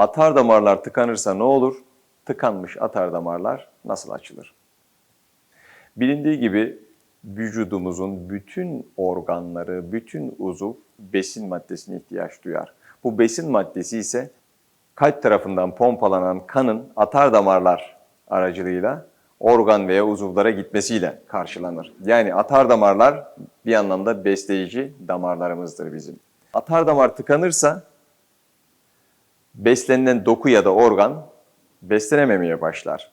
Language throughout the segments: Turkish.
Atar damarlar tıkanırsa ne olur? Tıkanmış atar damarlar nasıl açılır? Bilindiği gibi vücudumuzun bütün organları, bütün uzuv besin maddesine ihtiyaç duyar. Bu besin maddesi ise kalp tarafından pompalanan kanın atar damarlar aracılığıyla organ veya uzuvlara gitmesiyle karşılanır. Yani atar damarlar bir anlamda besleyici damarlarımızdır bizim. Atar damar tıkanırsa beslenilen doku ya da organ beslenememeye başlar.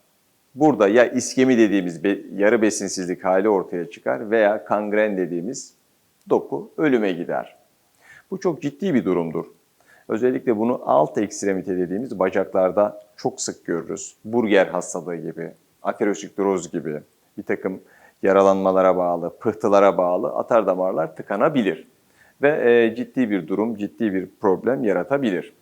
Burada ya iskemi dediğimiz yarı besinsizlik hali ortaya çıkar veya kangren dediğimiz doku ölüme gider. Bu çok ciddi bir durumdur. Özellikle bunu alt ekstremite dediğimiz bacaklarda çok sık görürüz. Burger hastalığı gibi, ateroskleroz gibi bir takım yaralanmalara bağlı, pıhtılara bağlı atar damarlar tıkanabilir. Ve e, ciddi bir durum, ciddi bir problem yaratabilir.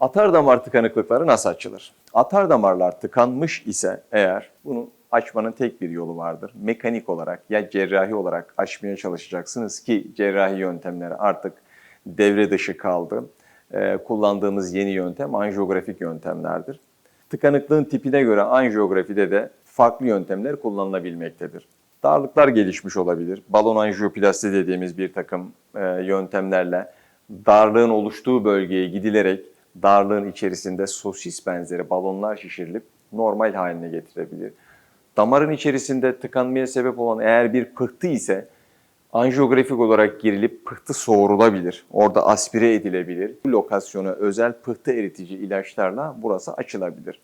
Atar damar tıkanıklıkları nasıl açılır? Atar damarlar tıkanmış ise eğer bunu açmanın tek bir yolu vardır. Mekanik olarak ya cerrahi olarak açmaya çalışacaksınız ki cerrahi yöntemleri artık devre dışı kaldı. Ee, kullandığımız yeni yöntem anjiyografik yöntemlerdir. Tıkanıklığın tipine göre anjiyografide de farklı yöntemler kullanılabilmektedir. Darlıklar gelişmiş olabilir. Balon anjiyoplasti dediğimiz bir takım e, yöntemlerle darlığın oluştuğu bölgeye gidilerek darlığın içerisinde sosis benzeri balonlar şişirilip normal haline getirebilir. Damarın içerisinde tıkanmaya sebep olan eğer bir pıhtı ise anjiyografik olarak girilip pıhtı soğurulabilir. Orada aspire edilebilir. Bu lokasyona özel pıhtı eritici ilaçlarla burası açılabilir.